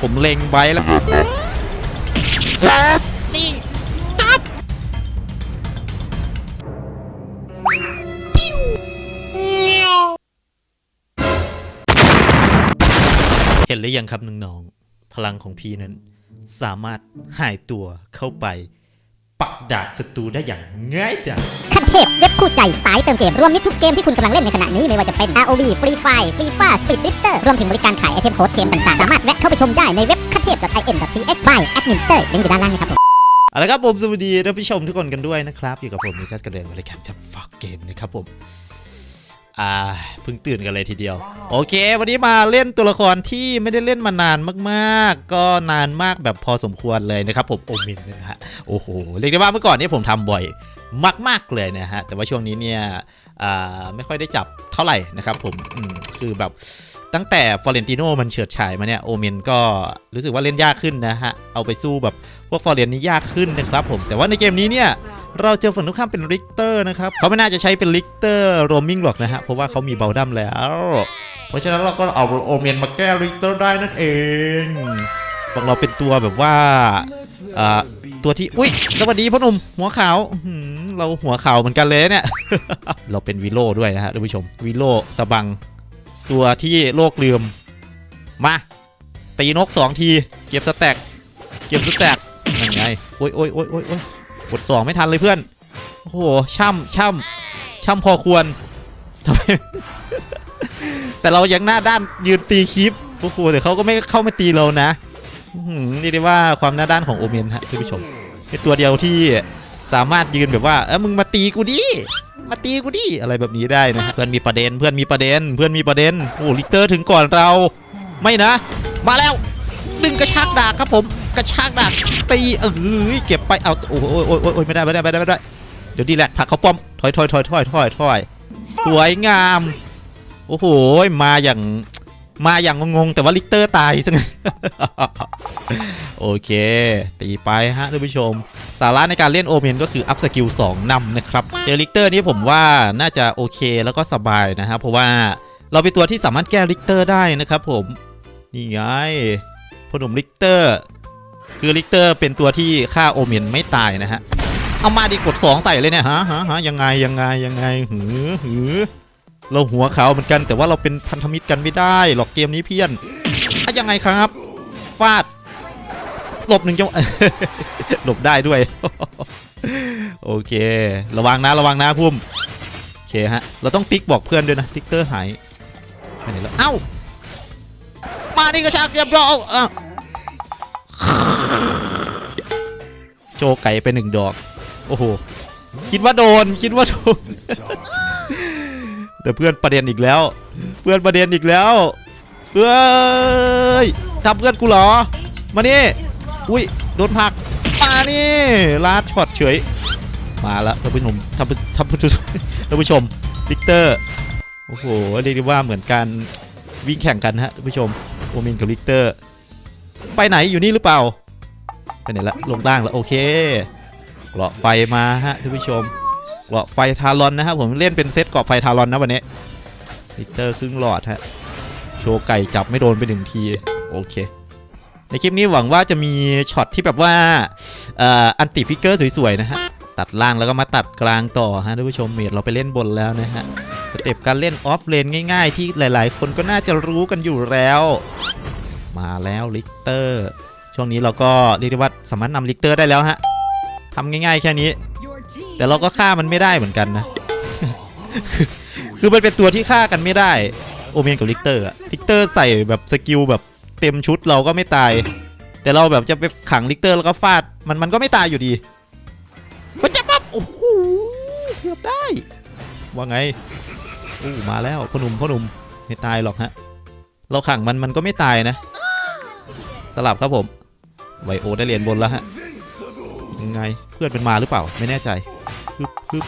ผมเล็งไว้แล้วนี่ตับเห็นหรือยังครับน้องๆพลังของพี่นั้น สามารถหายตัวเข้าไป ปักดาบศัตรูได้อย่างง่ายดายขั้นเทพเว็บคู่ใจสายเติมเกม รวมมิตรทุกเกมที่คุณกำลังเล่นในขณะนี้ ไม่ว่าจะเป็น ROV Free Fire Free Fire Speed Drifter รวมถึงบริการขายไอเทมโค้ดเกมต่างๆ สามารถแวะเข้าไปชมได้ในเว็บขั้นเทพ .in.th by admin เตอร์ลิงก์อยู่ด้านล่างนะครับผมเอาละครับผมสวัสดีท่านผู้ชมทุกคนกันด้วยนะครับ อยู่กับผมมิซัสกันเดิมรายการจะฟักเกมนะครับผม อ่าเพิ่งตื่นกันเลยทีเดียว โอเค วันนี้มาเล่นตัวละครที่ไม่ได้เล่นมานานมากๆ ก็นานมากแบบพอสมควรเลยนะครับผมโอมินนะฮะโอ้โหเรียกได้ว่าเมื่อก่อนนี่ผมทำบ่อยมาก ๆ เลยนะฮะแต่ว่าช่วงนี้เนี่ยไม่ค่อยได้จับเท่าไหร่นะครับผมมคือแบบตั้งแต่ฟอเรนติโนมันเฉิดฉายมาเนี่ยโอเมนก็รู้สึกว่าเล่นยากขึ้นนะฮะเอาไปสู้แบบพวกฟอเรนนี่ยากขึ้นนะครับผมแต่ว่าในเกมนี้เนี่ย เราเจอฝั่งตรงข้ามเป็นริกเตอร์นะครับเขาไม่น่าจะใช้เป็นริกเตอร์โรมิงหรอกนะฮะเพราะว่าเขามีเบลดัมแล้ว เพราะฉะนั้นเราก็เอาโอเมนมาแก้ริกเตอร์ได้นั่นเองบอกเราเป็นตัวแบบว่าอ่าตัวที่อุ้ยสวัสดีพ่อหนุ่มหัวขาวเราหัวขาวเหมือนกันเลยเนี่ย เราเป็นวิโลด้วยนะฮะท่านผู้ชมวิโลสบัง ตัวที่โลกลืมมาตีนกสองที เก็บสแต็กเก็บสแต็กนั่นไงโอ้ยโอ้ยโอ้ยโอ้ยโอ้ย กดสองไม่ทันเลยเพื่อน โอ้โห ช่ำช่ำช่ำพอควรทำไมแต่เรายังหน้าด้านยืนตีคลิปโอ้โหแต่เขาก็ไม่เข้ามาตีเรานะนี่เรียกว่าความหน้าด้านของโอเมนฮะท่านผู้ชมเป็นตัวเดียวที่สามารถยืนแบบว่าเออมึงมาตีกูดิมาตีกูดิอะไรแบบนี้ได้นะเพื่อนมีประเด็นเพื่อนมีประเด็น เพื่อนมีประเด็นโอ้ลิกเตอร์ถึงก่อนเรา ไม่นะ มาแล้ว ดึงกระชากดากครับผมกระชากดากตีเออเก็บไปเอาโอ้ยโอ้ยโอ้ยไม่ได้ไม่ได้ไม่ได้ไม่ได้เดี๋ยวดีแหละผักเขาป้อมถอยถอยถอยถอยถอยถอยสวยงามโอ้โหมาอย่างมาอย่างงงแต่ว่าลิกเตอร์ตายซะงั้นโอเค ตีไปฮะท่านผู้ชม สาระในการเล่นโอเมนก็คืออัพสกิล2นำนะครับ เจอลิกเตอร์นี้ผมว่าน่าจะโอเคแล้วก็สบายนะฮะเพราะว่าเราเป็นตัวที่สามารถแก้ลิกเตอร์ได้นะครับผม นี่ไง พนมลิกเตอร์ คือลิกเตอร์เป็นตัวที่ฆ่าโอเมนไม่ตายนะฮะ เอามาดิกด2ใส่เลยเนี่ยฮะฮะฮะยังไงยังไงยังไงหือหือเราหัวขาวเหมือนกัน แต่ว่าเราเป็นพันธมิตรกันไม่ได้หรอกเกมนี้เพี้ยนอะยังไงครับฟาดหลบหนึ่งจังหวะหลบได้ด้วย โอเค ระวังนะระวังนะพุ่มโอเคฮะ เราต้องติ๊กบอกเพื่อนด้วยนะติ๊กเตอร์หายไปไหนแล้วเอ้า มาดิกระชากเรียบร้อยโชว์ไก่ไปหนึ่งดอก โอ้โห คิดว่าโดน คิดว่าโดน แต่เพื่อนประเด็นอีกแล้ว เพื่อนประเด็นอีกแล้วเฮ้ยทำเพื่อนกูเหรอ มานี่ อุ้ย โดนผัก มานี่ลาดช็อตเฉย มาแล้วท่านผู้ชมท่านผู้ท่านผู้ชมท่านผู้ชม ดิกเตอร์ โอ้โห เรียกได้ว่าเหมือนการ วิ่งแข่งกันฮะท่านผู้ชมโอเมนกับลิกเตอร์ ไปไหนอยู่นี่หรือเปล่า ไปไหนละลงล่างแล้วโอเคเกราะไฟมาฮะท่านผู้ชมเกราะไฟทารอนนะครับผมเล่นเป็นเซตเกราะไฟทารอนนะวันนี้ลิกเตอร์ครึ่งหลอดฮะโชว์ไก่จับไม่โดนไปหนึ่งทีโอเคในคลิปนี้หวังว่าจะมีช็อตที่แบบว่าอันติฟิกเกอร์สวยๆนะฮะตัดล่างแล้วก็มาตัดกลางต่อฮะท่านผู้ชมเมดเราไปเล่นบนแล้วนะฮะ สเต็ปการเล่นออฟเลนง่ายๆ ที่หลายๆ คนก็น่าจะรู้กันอยู่แล้ว มาแล้วลิกเตอร์ ช่วงนี้เราก็เรียกได้ว่าสามารถนำลิกเตอร์ได้แล้วฮะทำง่ายๆ แค่นี้ แต่เราก็ฆ่ามันไม่ได้เหมือนกันนะ คือมันเป็นตัวที่ฆ่ากันไม่ได้ โอเมนกับลิกเตอร์อะลิกเตอร์ใส่แบบสกิลแบบเต็มชุดเราก็ไม่ตาย แต่เราแบบจะไปขังลิกเตอร์แล้วก็ฟาดมันมันก็ไม่ตายอยู่ดี มันจะปั๊บโอ้โหเกือบได้ว่าไง อู้มาแล้วพ่อหนุ่มพ่อหนุ่มไม่ตายหรอกฮะ เราขังมันมันก็ไม่ตายนะ สลับครับผม ไวโอได้เหรียญบนแล้วฮะยังไงเพื่อนเป็นมาหรือเปล่าไม่แน่ใจฮึบฮึบ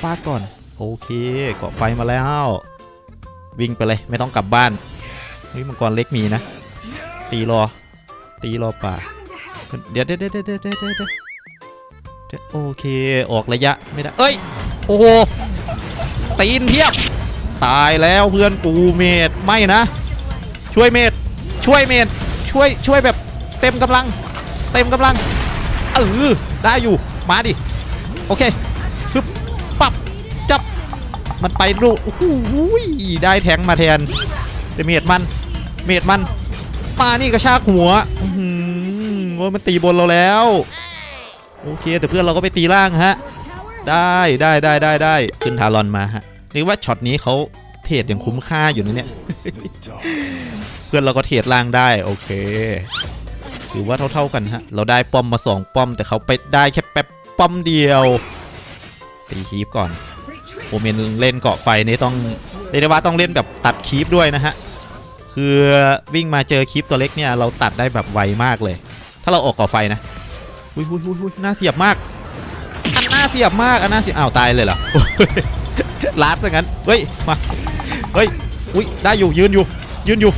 ฟาดก่อน โอเคเกาะไฟมาแล้ว วิ่งไปเลยไม่ต้องกลับบ้านนี่มังกรเล็กมีนะ ตีรอ ตีรอป่า เดี๋ยวเดี๋ยวเดี๋ยวเดี๋ยวเดี๋ยวโอเค ออกระยะไม่ได้ เอ้ย โอ้ ตีนเพียบ ตายแล้วเพื่อนปูเมดไม่นะ ช่วยเมดช่วยเมดช่วยช่วยแบบเต็มกำลัง เต็มกำลังเออได้อยู่มาดิโอเคปึ๊บปับจับมันไปดูโอ้โหได้แทงมาแทนแต่เมดมันเมดมันมานี่กระชากหัวอื้อหือโอ้ยมันตีบนเราแล้ว โอเค แต่เพื่อนเราก็ไปตีล่างฮะ ได้ได้ได้ได้ได้ขึ้นทารอนมาฮะนี่ว่าช็อตนี้เขาเทรดอย่างคุ้มค่าอยู่นะเนี่ย เพื่อนเราก็เทรดล่างได้โอเคถือว่าเท่าๆกันฮะ เราได้ป้อมมาสองป้อม แต่เขาไปได้แค่แป๊บป้อมเดียว ตีคีปก่อนโอเมนเล่นเกาะไฟนี่ต้องเรียกได้ว่าต้องเล่นแบบตัดคีปด้วยนะฮะ คือวิ่งมาเจอคีปตัวเล็กเนี่ยเราตัดได้แบบไวมากเลย ถ้าเราออกเกาะไฟนะอุ้ยอุ้ยอุ้ยอุ้ยน่าเสียบมากาเสียบมากอันน่าเสียบอ้าวตายเลยเหรอลาดซะงั้นเฮ้ยมาเฮ้ยอุ้ยได้อยู่ยืนอยู่ยืนอยู่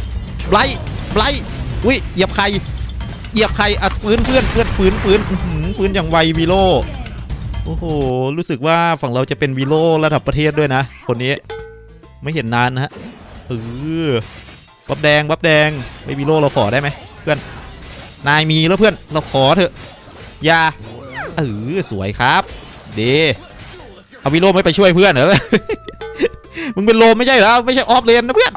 ไบรท์ไบรท์อุ้ยเหยียบใครเหยียบใครอะฟื้นเพื่อนเพื่อนฟื้นฟื้นอื้อหือฟื้นอย่างไววีโลโอ้โหรู้สึกว่าฝั่งเราจะเป็นวีโลระดับประเทศด้วยนะ คนนี้ไม่เห็นนานนะฮะเออบับแดงบับแดงไม่วีโลเราขอได้ไหมเพื่อนนายมีแล้วเพื่อนเราขอเถอะอย่าเออสวยครับ ดีเอาวิโรจน์ไม่ไปช่วยเพื่อนเหรอ มึงเป็นโลมไม่ใช่เหรอ ไม่ใช่ออฟเลนนะเพื่อน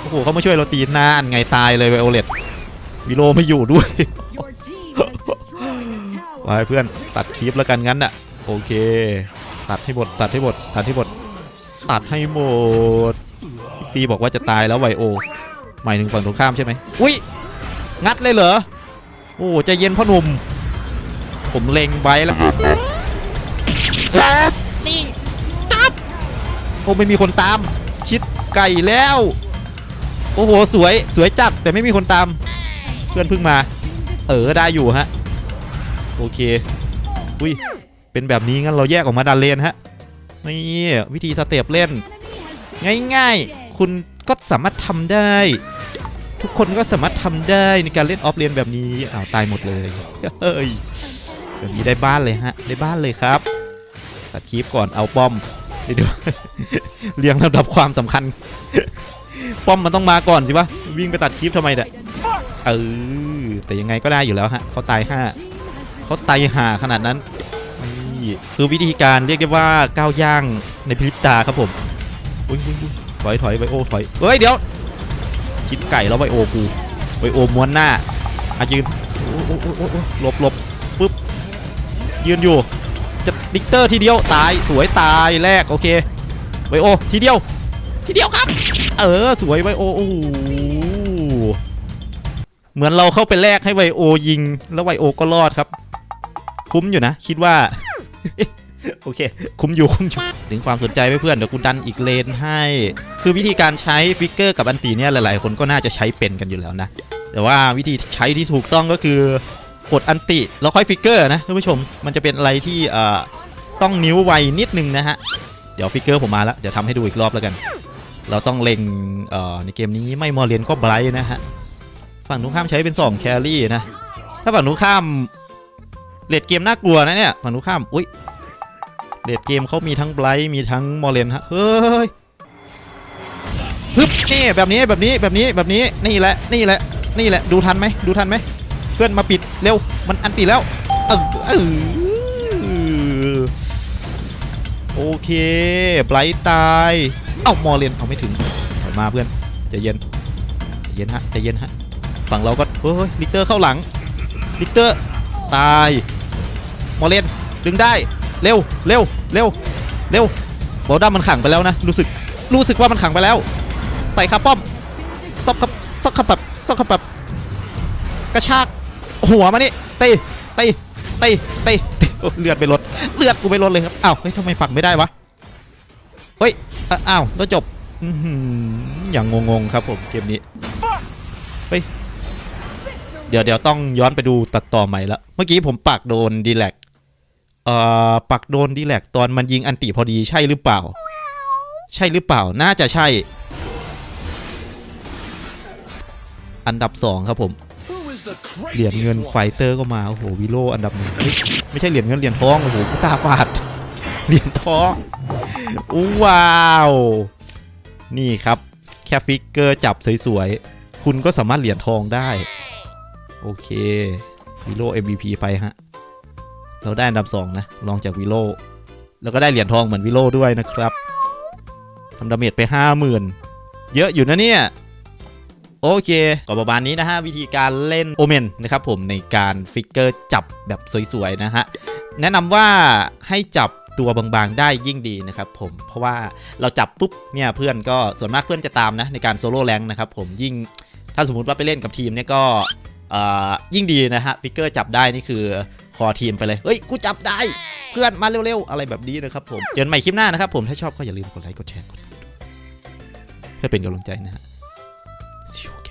โอ้โหเขามาช่วยเราตีนานไงตายเลยไวโอเลตวิโรจน์ไม่อยู่ด้วยไปเพื่อนตัดคลิปแล้วกันงั้นน่ะ โอเค ตัดให้หมดตัดให้หมดตัดให้หมดตัดให้หมดซีบอกว่าจะตายแล้วไวโอหมายถึงฝั่งตรงข้ามใช่ไหมอุ้ยงัดเลยเหรอ โอ้ใจเย็นพ่อหนุ่ม ผมเล็งไว้แล้ว นี่ตับโอ้ไม่มีคนตาม ชิดไก่แล้ว โอ้โหสวยสวยจัดแต่ไม่มีคนตาม เพื่อนเพิ่งมา เออได้อยู่ฮะ โอเค อุ้ย เป็นแบบนี้งั้นเราแยกออกมาดันเลนฮะ นี่วิธีสเต็ปเล่น ง่ายๆ คุณก็สามารถทำได้ ทุกคนก็สามารถทำได้ในการเล่นออฟเลนแบบนี้อ้าวตายหมดเลยเฮ้ยแบบนี้ได้บ้านเลยฮะ ได้บ้านเลยครับ ตัดคลิปก่อนเอาป้อมเดี๋ยวเรียงลำดับความสำคัญ ป้อมมันต้องมาก่อนสิวะวิ่งไปตัดคลิปทำไมเนี่ยเออแต่ยังไงก็ได้อยู่แล้วฮะเขาตายห้าเขาตายห่าขนาดนั้นคือวิธีการเรียกได้ว่าก้าวย่างในพริบตาครับผมอุ้ยอุ้ยถอยถอยไวโอถอยเฮ้ยเดี๋ยวคิดไก่แล้วไวโอกูไวโอม้วนหน้าอายืนโอ้โอ้โอ้โอ้โอ้หลบหลบปึ๊บยืนอยู่ จะดิกเตอร์ทีเดียวตายสวยตายแรกโอเคไวโอทีเดียว ทีเดียวครับ เออสวยไวโอโอ้โหเหมือนเราเข้าไปแลกให้ไวโอยิง แล้วไวโอก็รอดครับ คุ้มอยู่นะ คิดว่าโอเค คุ้มอยู่คุ้มอยู่ถึงความสนใจเพื่อนเดี๋ยวกูดันอีกเลนให้ คือวิธีการใช้ฟิกเกอร์กับอันตีเนี่ยหลายๆ คนก็น่าจะใช้เป็นกันอยู่แล้วนะ แต่ว่าวิธีใช้ที่ถูกต้องก็คือ กดอันติแล้วค่อยฟิกเกอร์นะท่านผู้ชมมันจะเป็นอะไรที่เอ่อต้องนิ้วไวนิดนึงนะฮะ เดี๋ยวฟิกเกอร์ผมมาแล้ว เดี๋ยวทำให้ดูอีกรอบแล้วกัน เราต้องเล็งเอ่อในเกมนี้ไม่มอเรียนก็ไบรท์นะฮะ ฝั่งตรงข้ามใช้เป็น2แครี่นะ ถ้าฝั่งตรงข้ามเลดเกมน่ากลัวนะเนี่ยฝั่งตรงข้ามอุ้ยเลดเกมเขามีทั้งไบรท์มีทั้งมอเรียนฮะเฮ้ยฮึบนี่แบบนี้แบบนี้แบบนี้แบบนี้นี่แหละนี่แหละนี่แหละดูทันไหมดูทันไหม เพื่อนมาปิดเร็วมันอันติแล้วเออเออโอเคไบรท์ตายเอ้ามอเร์เรนเอาไม่ถึงถอยมาเพื่อนใจเย็นใจเย็นฮะใจเย็นฮะฝั่งเราก็เฮ้ยลิเตอร์เข้าหลังลิเตอร์ตายมอเร์เรนดึงได้เร็วเร็วเร็วเร็วบอลดัมมันขังไปแล้วนะรู้สึกรู้สึกว่ามันขังไปแล้ว ใส่คาป้อมซอกขับซอกขับแบบซอกขับแบบกระชาก หัวมานี่ตีตีตีตีตีเลือดไปลดเลือดกูไปลดเลยครับอ้าวเฮ้ยทำไมปักไม่ได้วะเฮ้ยอ้าวแล้วจบอย่างงงๆครับผมเกมนี้เฮ้ยเดี๋ยวเดี๋ยวต้องย้อนไปดูตัดต่อใหม่ละเมื่อกี้ผมปักโดนดีแลกเอ่อปักโดนดีแลกตอนมันยิงอันติพอดีใช่หรือเปล่า ใช่หรือเปล่าน่าจะใช่ อันดับสองครับผม เหรียญเงินไฟเตอร์ก็มา โอ้โหวิโลอันดับหนึ่งไม่ใช่เหรียญเงินเหรียญทอง โอ้โหตาฝาด เหรียญทองว้าว นี่ครับ แค่ฟิกเกอร์จับสวยๆ คุณก็สามารถเหรียญทองได้ โอเควิโล MVP ไปฮะ เราได้อันดับ2นะรองจากวิโล แล้วก็ได้เหรียญทองเหมือนวิโลด้วยนะครับทำดาเมจไป 50,000 เยอะอยู่นะเนี่ย โอเค ก็ประมาณนี้นะฮะ วิธีการเล่นโอเมนนะครับผมในการฟิกเกอร์จับแบบสวยๆนะฮะ แนะนำว่าให้จับตัวบางๆได้ยิ่งดีนะครับผมเพราะว่าเราจับปุ๊บเนี่ยเพื่อนก็ส่วนมากเพื่อนจะตามนะในการโซโล่แรงค์นะครับผมยิ่งถ้าสมมติว่าไปเล่นกับทีมเนี่ยก็อ่อยิ่งดีนะฮะฟิกเกอร์จับได้นี่คือคอทีมไปเลย เฮ้ย กูจับได้ เพื่อนมาเร็วๆ อะไรแบบนี้นะครับผม เจอกันใหม่คลิปหน้านะครับผม ถ้าชอบก็อย่าลืมกดไลค์ กดแชร์ กดเพื่อเป็นกำลังใจนะฮะ See you